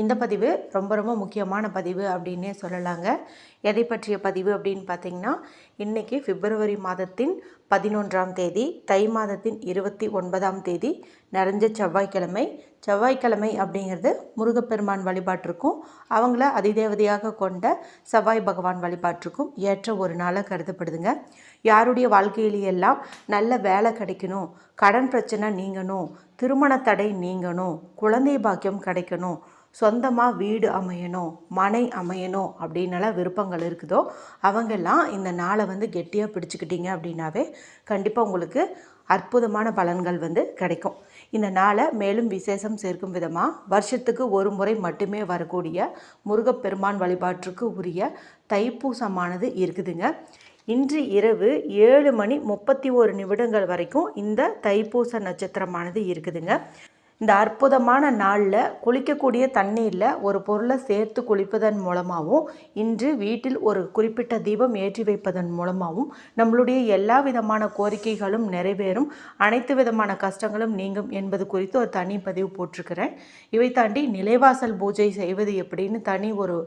இந்த பதிவு ரொம்ப ரொம்ப முக்கியமான பதிவு அப்படின்னே சொல்லலாங்க. எதை பற்றிய பதிவு அப்படின்னு பார்த்தீங்கன்னா இன்றைக்கி பிப்ரவரி மாதத்தின் பதினொன்றாம் தேதி தை மாதத்தின் இருபத்தி ஒன்பதாம் தேதி நிறைஞ்ச செவ்வாய்க்கிழமை. செவ்வாய்க்கிழமை அப்படிங்கிறது முருகப்பெருமான் வழிபாட்டிற்கும் அவங்கள அதிதேவதையாக கொண்ட செவ்வாய் பகவான் வழிபாட்டிற்கும் ஏற்ற ஒரு நாளாக கருதப்படுதுங்க. யாருடைய வாழ்க்கையிலையெல்லாம் நல்ல வேலை கிடைக்கணும் கடன் பிரச்சனை நீங்கணும் திருமண தடை நீங்கணும் குழந்தை பாக்கியம் கிடைக்கணும் சொந்தமாக வீடு அமையணும் மனை அமையணும் அப்படின்னலாம் விருப்பங்கள் இருக்குதோ அவங்கெல்லாம் இந்த நாளை வந்து கெட்டியாக பிடிச்சிக்கிட்டீங்க அப்படின்னாவே கண்டிப்பாக உங்களுக்கு அற்புதமான பலன்கள் வந்து கிடைக்கும். இந்த நாளை மேலும் விசேஷம் சேர்க்கும் விதமாக வருஷத்துக்கு ஒரு முறை மட்டுமே வரக்கூடிய முருகப்பெருமான் வழிபாட்டிற்கு உரிய தைப்பூசமானது இருக்குதுங்க. இன்று இரவு ஏழு மணி முப்பத்தி ஒரு நிமிடங்கள் வரைக்கும் இந்த தைப்பூச நட்சத்திரமானது இருக்குதுங்க. இந்த அற்புதமான நாளில் குளிக்கக்கூடிய தண்ணீரில் ஒரு பொருளை சேர்த்து குளிப்பதன் மூலமாகவும் இன்று வீட்டில் ஒரு குறிப்பிட்ட தீபம் ஏற்றி வைப்பதன் மூலமாகவும் நம்மளுடைய எல்லா விதமான கோரிக்கைகளும் நிறைவேறும். அனைத்து விதமான கஷ்டங்களும் நீங்கும் என்பது குறித்து ஒரு தனி பதிவு போட்டிருக்கிறேன். இவை தாண்டி நிலைவாசல் பூஜை செய்வது எப்படின்னு தனி ஒரு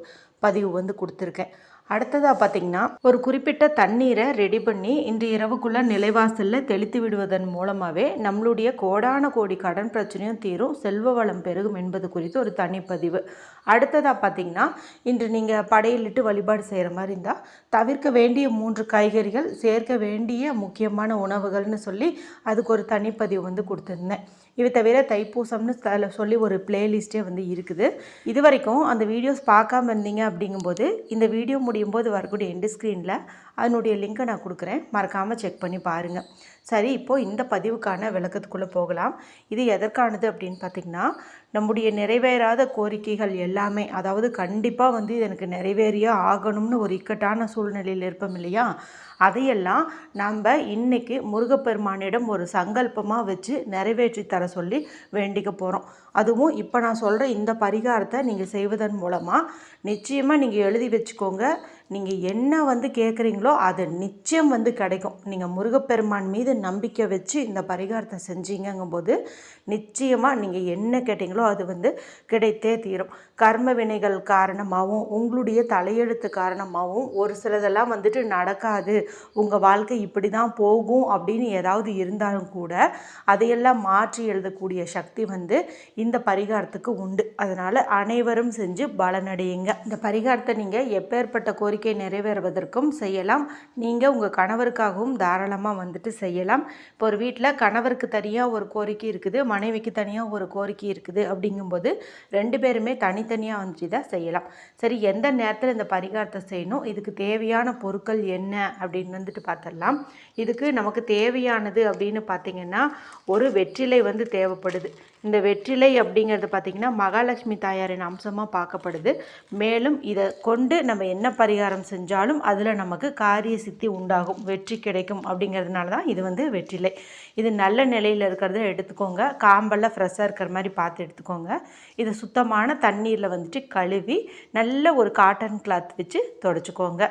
பதிவு வந்து கொடுத்துருக்கேன். அடுத்ததாக பார்த்தீங்கன்னா ஒரு குறிப்பிட்ட தண்ணீரை ரெடி பண்ணி இன்று இரவுக்குள்ளே நிலைவாசலில் தெளித்து விடுவதன் மூலமாகவே நம்மளுடைய கோடான கோடி கடன் பிரச்சனையும் தீரும் செல்வ வளம் பெருகும் என்பது குறித்து ஒரு தனிப்பதிவு. அடுத்ததாக பார்த்தீங்கன்னா இன்று நீங்கள் படையலிட்டு வழிபாடு செய்கிற மாதிரி இருந்தால் தவிர்க்க வேண்டிய மூன்று காய்கறிகள் சேர்க்க வேண்டிய முக்கியமான உணவுகள்னு சொல்லி அதுக்கு ஒரு தனிப்பதிவு வந்து கொடுத்துருந்தேன். இது தவிர தைப்பூசம்னு அதில் சொல்லி ஒரு பிளேலிஸ்ட்டே வந்து இருக்குது. இது வரைக்கும் அந்த வீடியோஸ் பார்க்காம இருந்தீங்க அப்படிங்கும்போது இந்த வீடியோ முடியும் போது வரக்கூடிய எண்டு ஸ்க்ரீனில் அதனுடைய லிங்க்கை நான் கொடுக்குறேன். மறக்காமல் செக் பண்ணி பாருங்கள் சரி இப்போது இந்த பதிவுக்கான விளக்கத்துக்குள்ளே போகலாம். இது எதற்கானது அப்படின்னு பார்த்திங்கன்னா நம்முடைய நிறைவேறாத கோரிக்கைகள் எல்லாமே அதாவது கண்டிப்பாக வந்து இது எனக்கு நிறைவேறியே ஆகணும்னு ஒரு இக்கட்டான சூழ்நிலையில் இருப்போம் இல்லையா? அதையெல்லாம் நம்ம இன்னைக்கு முருகப்பெருமானிடம் ஒரு சங்கல்பமாக வச்சு நிறைவேற்றி தர சொல்லி வேண்டிக்க போகிறோம் அதுவும் இப்போ நான் சொல்கிற இந்த பரிகாரத்தை நீங்கள் செய்வதன் மூலமாக நிச்சயமாக நீங்கள் எழுதி வச்சுக்கோங்க. நீங்கள் என்ன வந்து கேட்குறீங்களோ அது நிச்சயம் வந்து கிடைக்கும். நீங்கள் முருகப்பெருமான் மீது நம்பிக்கை வச்சு இந்த பரிகாரத்தை செஞ்சீங்கங்கும்போது நிச்சயமாக நீங்கள் என்ன கேட்டிங்களோ அது வந்து கிடைத்தே தீரும். கர்ம வினைகள் காரணமாகவும் உங்களுடைய தலையெழுத்து காரணமாகவும் ஒரு சிலதெல்லாம் வந்துட்டு நடக்காது. உங்கள் வாழ்க்கை இப்படி தான் போகும் அப்படின்னு ஏதாவது இருந்தாலும் கூட அதையெல்லாம் மாற்றி எழுதக்கூடிய சக்தி வந்து இந்த பரிகாரத்துக்கு உண்டு. அதனால் அனைவரும் செஞ்சு பலனடையுங்க. இந்த பரிகாரத்தை நீங்கள் எப்பேற்பட்ட கோரிக்கை நிறைவேறுவதற்கும் செய்யலாம். நீங்கள் உங்கள் கணவருக்காகவும் தாராளமாக வந்துட்டு செய்யலாம். இப்போ ஒரு வீட்டில் கணவருக்கு தனியாக ஒரு கோரிக்கை இருக்குது மனைவிக்கு தனியாக ஒரு கோரிக்கை இருக்குது அப்படிங்கும்போது ரெண்டு பேருமே தனித்தனியாக வந்துட்டு தான் செய்யலாம். சரி எந்த நேரத்தில் இந்த பரிகாரத்தை செய்யணும்? இதுக்கு தேவையான பொருட்கள் என்ன? அப்படின்னு வந்துட்டு பார்த்துடலாம் இதுக்கு நமக்கு தேவையானது அப்படின்னு பார்த்திங்கன்னா ஒரு வெற்றிலை வந்து தேவைப்படுது. இந்த வெற்றிலை அப்படிங்கிறது பார்த்திங்கன்னா மகாலட்சுமி தாயாரின் அம்சமாக பார்க்கப்படுது. மேலும் இதை கொண்டு நம்ம என்ன பரிகாரம் செஞ்சாலும் அதில் நமக்கு காரிய சித்தி உண்டாகும் வெற்றி கிடைக்கும் அப்படிங்கிறதுனால தான் இது வந்து வெற்றிலை. இது நல்ல நிலையில் இருக்கிறத எடுத்துக்கோங்க. காம்பெல்லாம் ஃப்ரெஷ்ஷாக இருக்கிற மாதிரி பார்த்து எடுத்துக்கோங்க. இதை சுத்தமான தண்ணீரில் வந்துட்டு கழுவி நல்ல ஒரு காட்டன் கிளாத் வச்சு தொடச்சிக்கோங்க.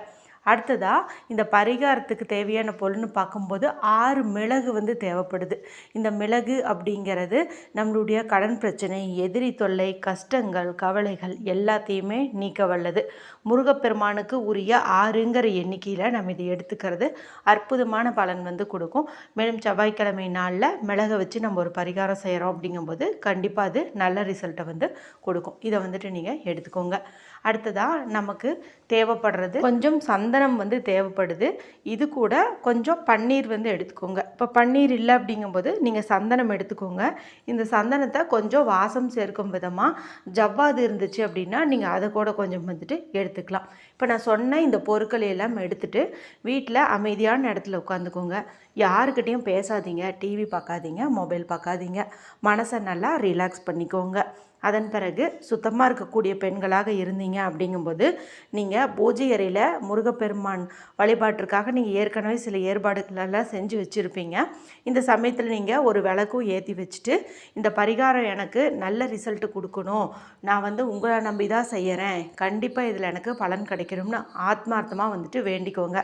அடுத்ததாக இந்த பரிகாரத்துக்கு தேவையான பொருள்னு பார்க்கும்போது ஆறு மிளகு வந்து தேவைப்படுது. இந்த மிளகு அப்படிங்கிறது நம்மளுடைய கடன் பிரச்சனை எதிரி தொல்லை கஷ்டங்கள் கவலைகள் எல்லாத்தையுமே நீக்க வல்லது. முருகப்பெருமானுக்கு உரிய ஆறுங்கிற எண்ணிக்கையில் நம்ம இதை எடுத்துக்கிறது. அற்புதமான பலன் வந்து கொடுக்கும். மேலும் செவ்வாய்க்கிழமை நாளில் மிளகை வச்சு நம்ம ஒரு பரிகாரம் செய்கிறோம் அப்படிங்கும்போது கண்டிப்பாக அது நல்ல ரிசல்ட்டை வந்து கொடுக்கும். இதை வந்துட்டு நீங்கள் எடுத்துக்கோங்க. அடுத்ததாக நமக்கு தேவைப்படுறது கொஞ்சம் சந்த சந்தனம் வந்து தேவைப்படுது. இது கூட கொஞ்சம் பன்னீர் வந்து எடுத்துக்கோங்க. இப்போ பன்னீர் இல்லை அப்படிங்கும்போது நீங்கள் சந்தனம் எடுத்துக்கோங்க. இந்த சந்தனத்தை கொஞ்சம் வாசம் சேர்க்கும் விதமாக ஜவ்வாது இருந்துச்சு அப்படின்னா நீங்கள் அதை கூட கொஞ்சம் வந்துட்டு எடுத்துக்கலாம். இப்போ நான் சொன்ன இந்த பொருட்களை எல்லாம் எடுத்துட்டு வீட்டில் அமைதியான இடத்துல உட்காந்துக்கோங்க. யாருக்கிட்டேயும் பேசாதீங்க. டிவி பார்க்காதீங்க மொபைல் பார்க்காதீங்க மனசை நல்லா ரிலாக்ஸ் பண்ணிக்கோங்க. அதன் பிறகு சுத்தமாக இருக்கக்கூடிய பெண்களாக இருந்தீங்க அப்படிங்கும்போது நீங்கள் பூஜை அறையில் முருகப்பெருமான் வழிபாட்டிற்காக நீங்கள் ஏற்கனவே சில ஏற்பாடுகளெல்லாம் செஞ்சு வச்சுருப்பீங்க. இந்த சமயத்தில் நீங்கள் ஒரு விளக்கும் ஏற்றி வச்சுட்டு இந்த பரிகாரம் எனக்கு நல்ல ரிசல்ட் கொடுக்கணும். நான் வந்து உங்களை நம்பி தான் செய்கிறேன் கண்டிப்பாக இதில் எனக்கு பலன் கிடைக்கணும்னு ஆத்மார்த்தமாக வந்துட்டு வேண்டிக்கோங்க.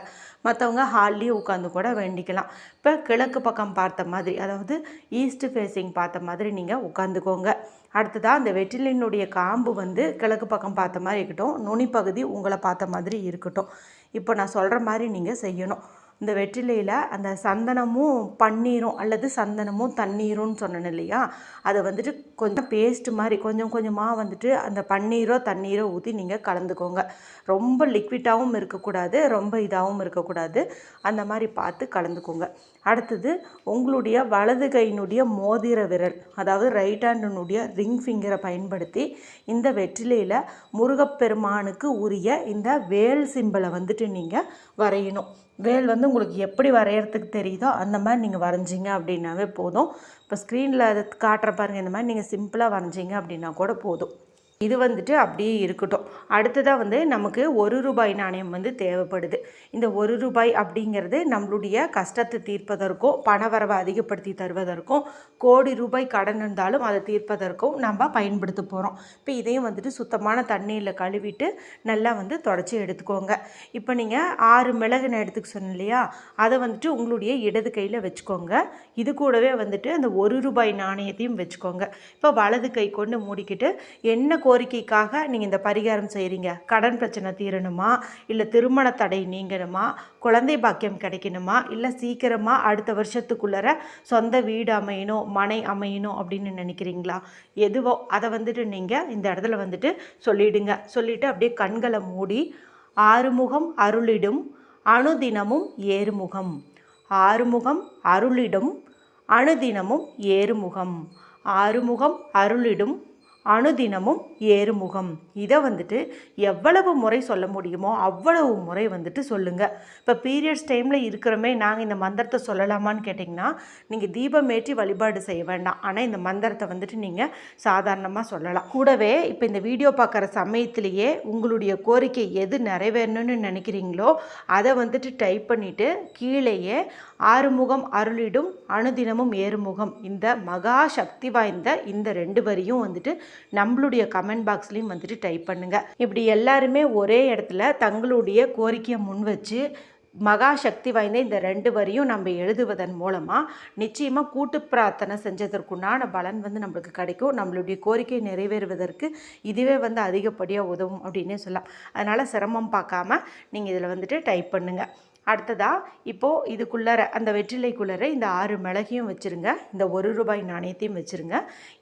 மற்றவங்க ஹால்லேயே உட்காந்து கூட வேண்டிக்கலாம். இப்போ கிழக்கு பக்கம் பார்த்த மாதிரி அதாவது ஈஸ்ட் ஃபேஸிங் பார்த்த மாதிரி நீங்கள் உட்காந்துக்கோங்க அடுத்ததாக அந்த வெற்றிலினுடைய காம்பு வந்து கிழக்கு பக்கம் பார்த்த மாதிரி இருக்கட்டும் நுனிப்பகுதி உங்களை பார்த்த மாதிரி இருக்கட்டும். இப்போ நான் சொல்கிற மாதிரி நீங்கள் செய்யணும். இந்த வெற்றிலையில் அந்த சந்தனமும் பன்னீரும் அல்லது சந்தனமும் தண்ணீரும்னு சொன்னேன் இல்லையா? அதை வந்துட்டு கொஞ்சம் பேஸ்ட் மாதிரி கொஞ்சம் கொஞ்சமாக வந்துட்டு அந்த பன்னீரோ தண்ணீரோ ஊற்றி நீங்கள் கலந்துக்கோங்க. ரொம்ப லிக்விட்டாகவும் இருக்கக்கூடாது ரொம்ப இதாகவும் இருக்கக்கூடாது. அந்த மாதிரி பார்த்து கலந்துக்கோங்க. அடுத்தது உங்களுடைய வலது கையினுடைய மோதிர விரல் அதாவது ரைட் ஹேண்டினுடைய ரிங் ஃபிங்கரை பயன்படுத்தி இந்த வெற்றிலையில் முருகப்பெருமானுக்கு உரிய இந்த வேல் சிம்பிளை வந்துட்டு நீங்கள் வரையணும். வேல் வந்து உங்களுக்கு எப்படி வரைகிறதுக்கு தெரியுதோ அந்த மாதிரி நீங்கள் வரைஞ்சிங்க அப்படின்னாவே போதும். இப்போ ஸ்க்ரீனில் அது காட்டுற பாருங்கள் இந்த மாதிரி நீங்கள் சிம்பிளாக வரைஞ்சிங்க அப்படின்னா கூட போதும். இது வந்துட்டு அப்படியே இருக்கட்டும். அடுத்ததாக வந்து நமக்கு ஒரு ரூபாய் நாணயம் வந்து தேவைப்படுது. இந்த ஒரு ரூபாய் அப்படிங்கிறது நம்மளுடைய கஷ்டத்தை தீர்ப்பதற்கும் பணவரவை அதிகப்படுத்தி தருவதற்கும் கோடி ரூபாய் கடன் இருந்தாலும் அதை தீர்ப்பதற்கும் நம்ம பயன்படுத்த போகிறோம் இப்போ இதையும் வந்துட்டு சுத்தமான தண்ணியில் கழுவிட்டு நல்லா வந்து தொடச்சி எடுத்துக்கோங்க. இப்போ நீங்கள் ஆறு மிளகு நான் எடுத்துக்க சொன்னேன் இல்லையா? அதை வந்துட்டு உங்களுடைய இடது கையில் வச்சுக்கோங்க. இது கூடவே வந்துட்டு அந்த ஒரு ரூபாய் நாணயத்தையும் வச்சுக்கோங்க. இப்போ வலது கை கொண்டு மூடிக்கிட்டு என்ன கோரிக்கைக்காக நீங்கள் இந்த பரிகாரம் செய்கிறீங்க கடன் பிரச்சனை தீரணுமா? இல்லை திருமண தடை நீங்கணுமா? குழந்தை பாக்கியம் கிடைக்கணுமா? இல்லை சீக்கிரமாக அடுத்த வருஷத்துக்குள்ளர சொந்த வீடு அமையணும் மனை அமையணும் அப்படின்னு நினைக்கிறீங்களா? எதுவோ அதை வந்துட்டு நீங்கள் இந்த இடத்துல வந்துட்டு சொல்லிவிடுங்க சொல்லிவிட்டு அப்படியே கண்களை மூடி ஆறுமுகம் அருளிடும் அணுதினமும் ஏறுமுகம். ஆறுமுகம் அருளிடும் அணுதினமும் ஏறுமுகம். ஆறுமுகம் அருளிடும் அணுதினமும் ஏறுமுகம். இதை வந்துட்டு எவ்வளவு முறை சொல்ல முடியுமோ அவ்வளவு முறை வந்துட்டு சொல்லுங்கள் இப்போ பீரியட்ஸ் டைமில் இருக்கிறோமே நாங்கள் இந்த மந்திரத்தை சொல்லலாமான்னு கேட்டிங்கன்னா நீங்கள் தீபம் ஏற்றி வழிபாடு செய்ய வேண்டாம். ஆனால் இந்த மந்திரத்தை வந்துட்டு நீங்கள் சாதாரணமாக சொல்லலாம். கூடவே இப்போ இந்த வீடியோ பார்க்குற சமயத்திலேயே உங்களுடைய கோரிக்கை எது நிறைவேறணும்னு நினைக்கிறீங்களோ அதை வந்துட்டு டைப் பண்ணிவிட்டு கீழேயே ஆறுமுகம் அருளிடும் அணுதினமும் ஏறுமுகம். இந்த மகா சக்தி வாய்ந்த இந்த ரெண்டு வரியும் வந்துட்டு நம்மளுடைய கமெண்ட் பாக்ஸ்லேயும் வந்துட்டு டைப் பண்ணுங்கள் இப்படி எல்லாருமே ஒரே இடத்துல தங்களுடைய கோரிக்கையை முன் வச்சு மகா சக்தி வாய்ந்த இந்த ரெண்டு வரியும் நம்ம எழுதுவதன் மூலமாக நிச்சயமாக கூட்டு பிரார்த்தனை செஞ்சதற்குண்டான பலன் வந்து நம்மளுக்கு கிடைக்கும். நம்மளுடைய கோரிக்கை நிறைவேறுவதற்கு இதுவே வந்து அதிகப்படியாக உதவும் அப்படின்னே சொல்லலாம். அதனால் சிரமம் பார்க்காம நீங்கள் இதில் வந்துட்டு டைப் பண்ணுங்கள் அடுத்ததாக இப்போது இதுக்குள்ளார அந்த வெற்றிலைக்குள்ளார இந்த ஆறு மிளகையும் வச்சுருங்க. இந்த ஒரு ரூபாய் நாணயத்தையும் வச்சுருங்க.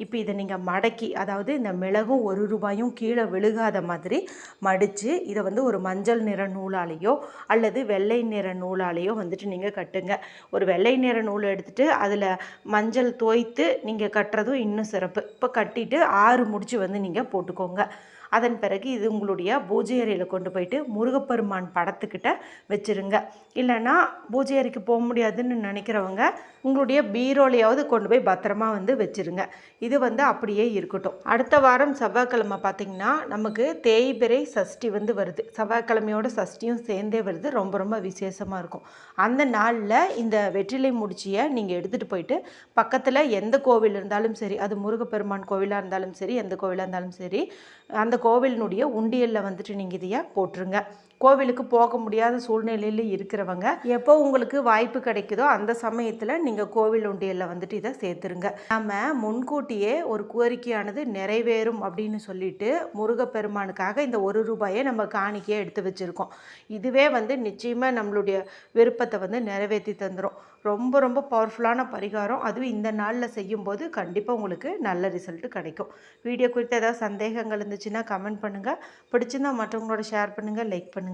இப்போ இதை நீங்கள் மடக்கி அதாவது இந்த மிளகும் ஒரு ரூபாயும் கீழே விழுகாத மாதிரி மடித்து இதை வந்து ஒரு மஞ்சள் நிற நூலாலேயோ அல்லது வெள்ளை நிற நூலாலேயோ வந்துட்டு நீங்கள் கட்டுங்க. ஒரு வெள்ளை நிற நூல் எடுத்துகிட்டு அதில் மஞ்சள் தோய்த்து நீங்கள் கட்டுறதும் இன்னும் சிறப்பு. இப்போ கட்டிட்டு ஆறு முடிச்சு வந்து நீங்கள் போட்டுக்கோங்க. அதன் பிறகு இது உங்களுடைய பூஜை அறையில் கொண்டு போயிட்டு முருகப்பெருமான் படத்துக்கிட்ட வச்சுருங்க. இல்லைன்னா பூஜை அறைக்கு போக முடியாதுன்னு நினைக்கிறவங்க உங்களுடைய பீரோலையாவது கொண்டு போய் பத்திரமா வந்து வச்சுருங்க. இது வந்து அப்படியே இருக்கட்டும். அடுத்த வாரம் செவ்வாய்க்கிழமை பார்த்திங்கன்னா நமக்கு தேய்பிரை சஷ்டி வந்து வருது. செவ்வாய்க்கிழமையோட சஷ்டியும் சேர்ந்தே வருது. ரொம்ப ரொம்ப விசேஷமாக இருக்கும். அந்த நாளில் இந்த வெற்றிலை முடிச்சியை நீங்கள் எடுத்துகிட்டு போயிட்டு பக்கத்தில் எந்த கோவில் இருந்தாலும் சரி அது முருகப்பெருமான் கோவிலாக இருந்தாலும் சரி எந்த கோவிலாக இருந்தாலும் சரி அந்த கோவிலினுடைய உண்டியலில் வந்துட்டு நீங்கள் இதையை போட்டுருங்க. கோவிலுக்கு போக முடியாத சூழ்நிலையில் இருக்கிறவங்க எப்போ உங்களுக்கு வாய்ப்பு கிடைக்குதோ அந்த சமயத்தில் நீங்கள் கோவில் உண்டியலில் வந்துட்டு இதை சேர்த்துருங்க. நம்ம முன்கூட்டியே ஒரு கோரிக்கையானது நிறைவேறும் அப்படின்னு சொல்லிட்டு முருகப்பெருமானுக்காக இந்த ஒரு ரூபாயை நம்ம காணிக்கையை எடுத்து வச்சுருக்கோம். இதுவே வந்து நிச்சயமாக நம்மளுடைய விருப்பத்தை வந்து நிறைவேற்றி தந்துடும் ரொம்ப ரொம்ப பவர்ஃபுல்லான பரிகாரம். அதுவும் இந்த நாளில் செய்யும்போது கண்டிப்பாக உங்களுக்கு நல்ல ரிசல்ட்டு கிடைக்கும். வீடியோ குறித்து ஏதாவது சந்தேகங்கள் இருந்துச்சுன்னா கமெண்ட் பண்ணுங்கள் பிடிச்சிருந்தால் மற்றவங்களோட ஷேர் பண்ணுங்கள் லைக் பண்ணுங்கள்